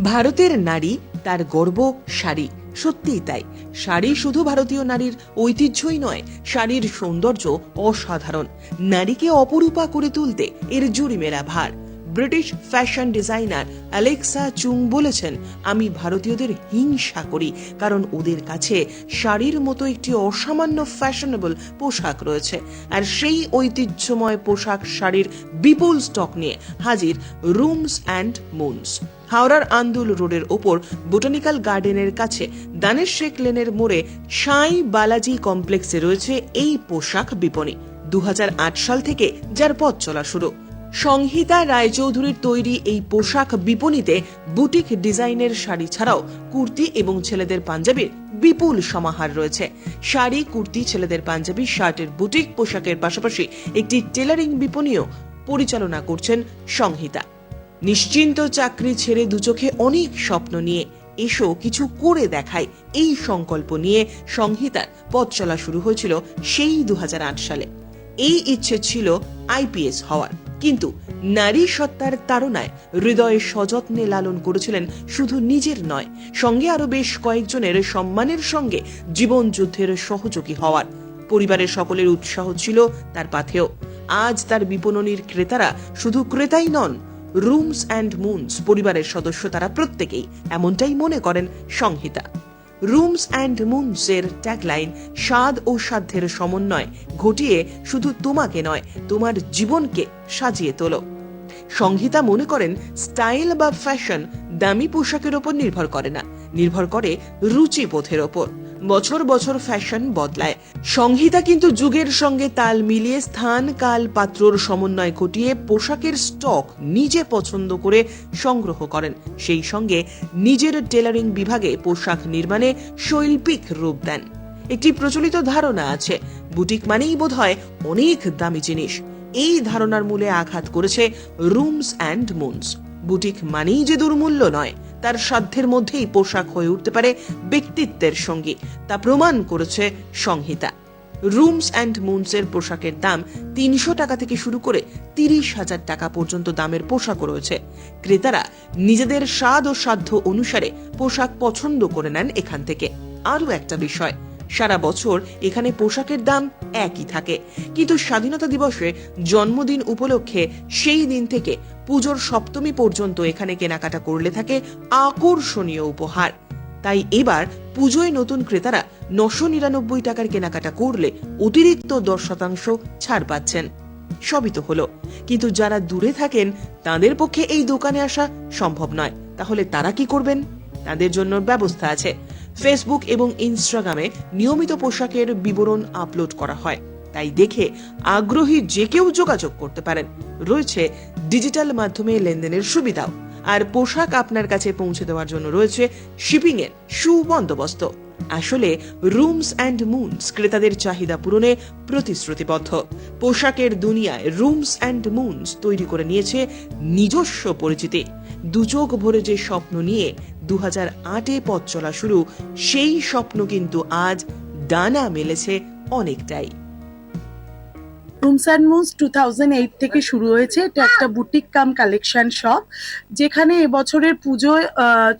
ভারতের নারী, তার গর্ব, শাড়ি। সত্যিই তাই। শাড়ি শুধু ভারতীয় নারীর ঐতিহ্যই নয়, শাড়ির সৌন্দর্য অসাধারণ। নারীকে অপরূপা করে তুলতে এর জুড়ি মেলা ভার British fashion designer Alexa Chung বলেছেন, আমি ভারতীয়দের হিংসা করি, কারণ ওদের কাছে শাড়ির মতো একটি অসামান্য ফ্যাশনেবল পোশাক রয়েছে। আর সেই ঐতিহ্যময় পোশাক শাড়ির বিপুল স্টক নিয়ে হাজির রুমস অ্যান্ড মুনস। হাওড়ার আন্দুল রোডের ওপর বোটানিক্যাল গার্ডেনের কাছে দানেশ শেখ লেনের মোড়ে সাই বালাজি কমপ্লেক্সে রয়েছে এই পোশাক বিপণী, দুহাজার আট সাল থেকে যার পথ চলা শুরু। সংহিতা রায়চৌধুরীর তৈরি এই পোশাক বিপণীতে বুটিক ডিজাইনের শাড়ি ছাড়াও কুর্তি এবং ছেলেদের পাঞ্জাবির বিপুল সমাহার রয়েছে। শাড়ি, কুর্তি, ছেলেদের পাঞ্জাবি, শার্টের বুটিক, পোশাকের পাশাপাশি একটি টেলারিং বিপণীও পরিচালনা করছেন সংহিতা। নিশ্চিন্ত চাকরি ছেড়ে দুচোখে অনেক স্বপ্ন নিয়ে এসো কিছু করে দেখায় এই সংকল্প নিয়ে সংহিতার পথ চলা শুরু হয়েছিল সেই দু হাজার আট সালে। এই ইচ্ছে ছিল আইপিএস হওয়ার। কিন্তু নারী সত্তার তাড়নায় হৃদয়ে সযত্নে লালন করেছিলেন শুধু নিজের নয়, সঙ্গে আরও বেশ কয়েকজনের সম্মানের সঙ্গে জীবন যুদ্ধের সহযোগী হওয়ার। পরিবারের সকলের উৎসাহ ছিল তার পাথেও আজ তার বিপণনীর ক্রেতারা শুধু ক্রেতাই নন রুমস অ্যান্ড মুনস পরিবারের সদস্য তারা প্রত্যেকেই এমনটাই মনে করেন সংহিতা। রুমস অ্যান্ড মুনস এর ট্যাগলাইন স্বাদ ও সাধ্যের সমন্বয় ঘটিয়ে শুধু তোমাকে নয়, তোমার জীবনকে সাজিয়ে তোলো। সংহিতা মনে করেন, স্টাইল বা ফ্যাশন দামি পোশাকের ওপর নির্ভর করে না, নির্ভর করে রুচিবোধের ওপর। বছর বছর ফ্যাশন বদলায়। সংহিতা কিন্তু যুগের সঙ্গে তাল মিলিয়ে স্থান, কাল, পাত্রর সমন্বয় ঘটিয়ে পোশাকের স্টক নিজে পছন্দ করে সংগ্রহ করেন। সেই সঙ্গে নিজের টেলারিং বিভাগে পোশাক নির্মাণে শৈল্পিক রূপ দেন। একটি প্রচলিত ধারণা আছে, বুটিক মানেই বোধ হয় অনেক দামি জিনিস। এই ধারণার মূলে আঘাত করেছে রুমস অ্যান্ড মুনস। বুটিক মানেই যে দুর্মূল্য নয় তার সাধ্যের মধ্যেই পোশাক হয়ে উঠতে পারে ব্যক্তিত্বের সঙ্গী। তা প্রমাণ করেছে সংহিতা। রুমস অ্যান্ড মুনসের পোশাকের দাম তিনশো টাকা থেকে শুরু করে তিরিশ হাজার টাকা পর্যন্ত দামের পোশাকও রয়েছে। ক্রেতারা নিজেদের স্বাদ ও সাধ্য অনুসারে পোশাক পছন্দ করে নেন এখান থেকে। আরও একটা বিষয় সারা বছর এখানে পোশাকের দাম একই থাকে। কিন্তু স্বাধীনতা দিবসে জন্মদিন উপলক্ষে সেই দিন থেকে পুজোর সপ্তমী পর্যন্ত এখানে কেনাকাটা করলে থাকে আকর্ষণীয় উপহার। তাই এবার পুজোয় নতুন ক্রেতারা নশো নিরানব্বই টাকার কেনাকাটা করলে অতিরিক্ত দশ শতাংশ ছাড় পাচ্ছেন। সবই তো হলো। কিন্তু যারা দূরে থাকেন, তাদের পক্ষে এই দোকানে আসা সম্ভব নয়। তাহলে তারা কি করবেন? তাদের জন্য ব্যবস্থা আছে। ফেসবুক এবং ইনস্টাগ্রামে নিয়মিত পোশাকের বিবরণ আপলোড করা হয়। তাই দেখে আগ্রহী যে কেউ যোগাযোগ করতে পারেন। রয়েছে ডিজিটাল মাধ্যমে লেনদেনের সুবিধাও। আর পোশাক আপনার কাছে পৌঁছে দেওয়ার জন্য রয়েছে শিপিং এর সুবন্দোবস্ত। আসলে রুমস অ্যান্ড মুনস ক্রেতাদের চাহিদা পূরণে প্রতিশ্রুতিবদ্ধ। পোশাকের দুনিয়ায় রুমস অ্যান্ড মুনস তৈরি করে নিয়েছে নিজস্ব পরিচিতি। দুচোখ ভরে যে স্বপ্ন নিয়ে দু হাজার আটে পথ চলা শুরু, সেই স্বপ্ন কিন্তু আজ ডানা মেলেছে অনেকটাই। Rooms and moves two thousand eight থেকে শুরু হয়েছে। এটা একটা বুটিক কাম কালেকশন শপ যেখানে এবছরের পুজো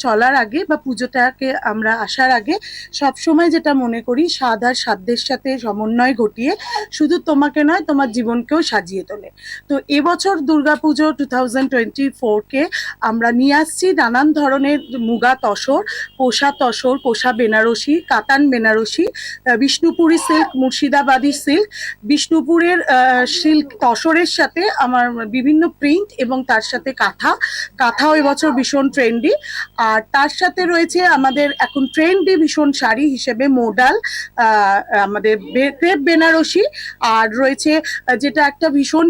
চলার আগে বা পুজোটাকে আমরা আসার আগে সবসময় যেটা মনে করি, স্বাদ আর সাধ্যের সাথে সমন্বয় ঘটিয়ে শুধু তোমাকে নয়, তোমার জীবনকেও সাজিয়ে তোলে। তো এবছর দুর্গাপুজো টু থাউজেন্ড টোয়েন্টি ফোরকে আমরা নিয়ে আসছি নানান ধরনের মুগা তসর কোষা তসর কোষা বেনারসি, কাতান বেনারসি বিষ্ণুপুরি সিল্ক মুর্শিদাবাদী সিল্ক বিষ্ণুপুরের সিল্ক তসরের সাথে আমার বিভিন্ন প্রিন্ট এবং তার সাথে কাঁথা। কাঁথাও এবছর ভীষণ ট্রেন্ডি। আর তার সাথে রয়েছে আমাদের এখন ট্রেন্ডি ভীষণ শাড়ি হিসেবে মোডাল আমাদের ক্রেপ বেনারসি। আর রয়েছে যেটা একটা ভীষণ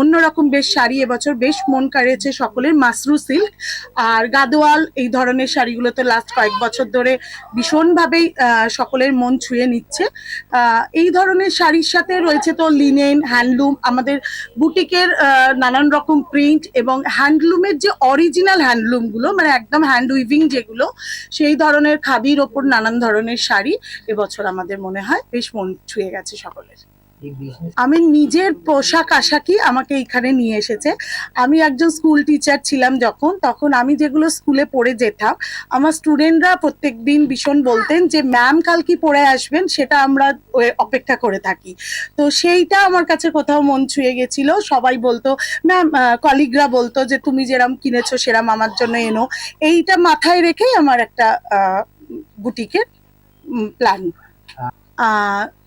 অন্যরকম বেশ শাড়ি এবছর বেশ মন কাড়িয়েছে সকলের, মাসরু সিল্ক। আর গাদোয়াল, এই ধরনের শাড়িগুলো তো লাস্ট কয়েক বছর ধরে ভীষণভাবেই সকলের মন ছুঁয়ে নিচ্ছে। এই ধরনের শাড়ির সাথে রয়েছে তো লিনেন হ্যান্ডলুম, আমাদের বুটিকের নানান রকম প্রিন্ট এবং হ্যান্ডলুমের যে অরিজিনাল হ্যান্ডলুমগুলো মানে একদম হ্যান্ড উইভিং যেগুলো, সেই ধরনের খাদির ওপর নানান ধরনের শাড়ি এবছর আমাদের মনে হয় বেশ মন ছুঁয়ে গেছে সকলের। আমি নিজের পোশাক আশাকই আমাকে এখানে নিয়ে এসেছে। আমি একজন স্কুল টিচার ছিলাম যখন তখন আমি যেগুলো স্কুলে পড়ে যেতাম আমার স্টুডেন্টরা প্রত্যেক দিন ভীষণ বলতেন যে ম্যাম কাল কি পড়ে আসবেন? সেটা আমরা অপেক্ষা করে থাকি। তো সেইটা আমার কাছে কোথাও মন ছুঁয়ে গেছিল। সবাই বলতো ম্যাম কলিগরা বলতো যে তুমি যেরাম কিনেছো সেরাম আমার জন্য এনো। এইটা মাথায় রেখেই আমার একটা বুটিকের প্ল্যান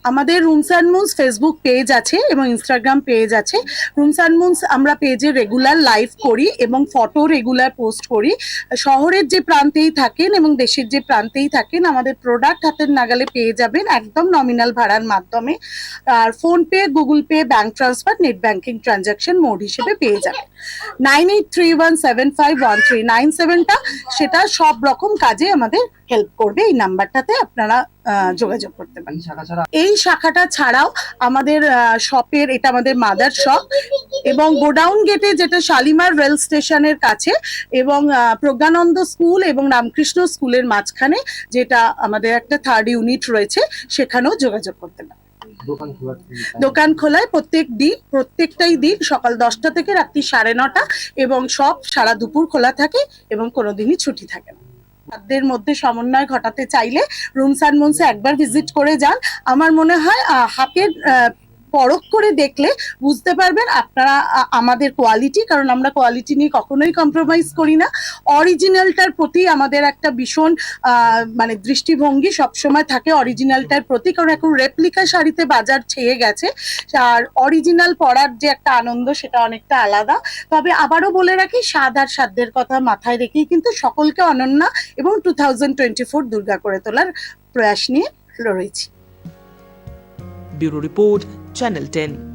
আমাদের rooms and moons Facebook page আছে এবং ইনস্টাগ্রাম পেজ আছে। রুমস অ্যান্ড মুনস আমরা পেজে রেগুলার লাইভ করি এবং ফটো রেগুলার পোস্ট করি। শহরের যে প্রান্তেই থাকেন এবং দেশের যে প্রান্তেই থাকেন আমাদের প্রোডাক্ট হাতের নাগালে পেয়ে যাবেন একদম নমিনাল ভাড়ার মাধ্যমে। আর PhonePe Google Pay bank transfer net banking transaction mode হিসেবে পেয়ে যাবেন। Nine eight three one seven five one three nine সেভেনটা সেটা সব রকম কাজে আমাদের হেল্প করবে। এই নাম্বারটাতে আপনারা যোগাযোগ করতে পারেন। এই এই শাখাটা ছাড়াও আমাদের শপের এটা আমাদের মাদার শপ এবং গোডাউন গেটে যেটা শালিমার রেল স্টেশনের কাছে এবং প্রজ্ঞানন্দ স্কুল এবং রামকৃষ্ণ স্কুলের মাঝখানে যেটা আমাদের একটা থার্ড ইউনিট রয়েছে সেখানেও যোগাযোগ করতে দোকান দোকান খোলায় প্রত্যেক দিন প্রত্যেকটাই দিন সকাল দশটা থেকে রাত্রি সাড়ে নটা এবং সব সারা দুপুর খোলা থাকে এবং কোনোদিনই ছুটি থাকে না। খাদ্যের মধ্যে সমন্বয় ঘটাতে চাইলে রুমস অ্যান্ড মুনসে একবার ভিজিট করে যান। আমার মনে হয় হাফের পরখ করে দেখলে বুঝতে পারবেন আপনারা আমাদের কোয়ালিটি কারণ আমরা কোয়ালিটি নিয়ে কখনোই কম্প্রোমাইজ করি না। অরিজিনালটার প্রতি আমাদের একটা ভীষণ মানে দৃষ্টিভঙ্গি সবসময় থাকে অরিজিনালটার প্রতি, কারণ এখন রেপ্লিকা শাড়িতে বাজার ছেয়ে গেছে। আর অরিজিনাল পরার যে একটা আনন্দ, সেটা অনেকটা আলাদা। তবে আবারও বলে রাখি, স্বাদ আর সাধ্যের কথা মাথায় রেখেই কিন্তু সকলকে অনন্যা এবং two thousand twenty four Durga করে তোলার প্রয়াস নিয়ে রয়েছি। Channel 10.